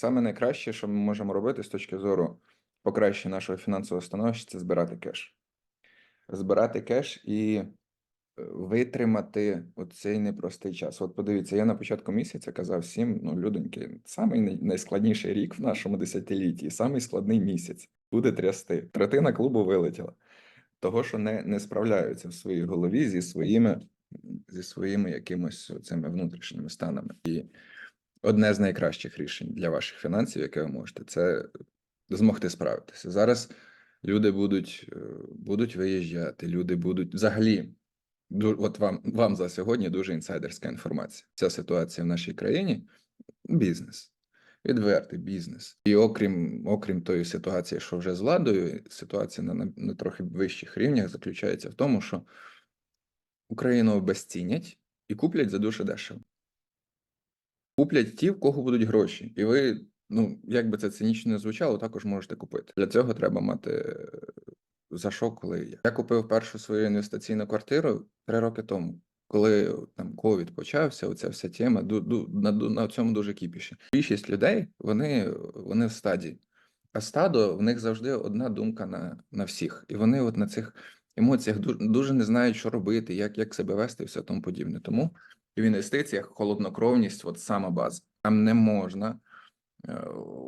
Саме найкраще, що ми можемо робити з точки зору покращення нашого фінансового становища, це збирати кеш. Збирати кеш і е, витримати оцей непростий час. От подивіться, я на початку місяця казав всім, ну, людоньки, самий найскладніший рік в нашому десятилітті, самий складний місяць. Буде трясти. Третина клубу вилетіла. Того, що не, не справляються в своїй голові зі своїми, зі своїми якимось цими внутрішніми станами. І одне з найкращих рішень для ваших фінансів, яке ви можете, це змогти справитися. Зараз люди будуть, е, будуть виїжджати, люди будуть взагалі. От вам, вам за сьогодні дуже інсайдерська інформація. Ця ситуація в нашій країні бізнес. Відвертий бізнес. І окрім, окрім тої ситуації, що вже з владою, ситуація на, на, на трохи вищих рівнях заключається в тому, що Україну обезцінять і куплять за дуже дешево. Куплять ті, в кого будуть гроші. І ви, ну, як би це цинічно не звучало, також можете купити. Для цього треба мати е, за що, коли є. Я купив першу свою інвестиційну квартиру три роки тому. Коли там ковід почався, оця вся тема ду, ду, на, на цьому дуже кіпіше. Більшість людей вони, вони в стадії, а стадо в них завжди одна думка на, на всіх, і вони от на цих емоціях дуже, дуже не знають, що робити, як, як себе вести і все тому подібне. Тому в інвестиціях холоднокровність, от сама база. Там не можна е,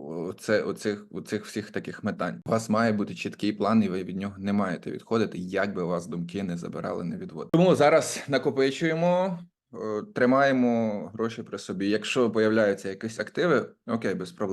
оце, оцих, оцих всіх таких метань. У вас має бути чіткий план, і ви від нього не маєте відходити, як би вас думки не забирали, не відводили. Тому зараз накопичуємо, е, тримаємо гроші при собі. Якщо появляються якісь активи, окей, без проблем.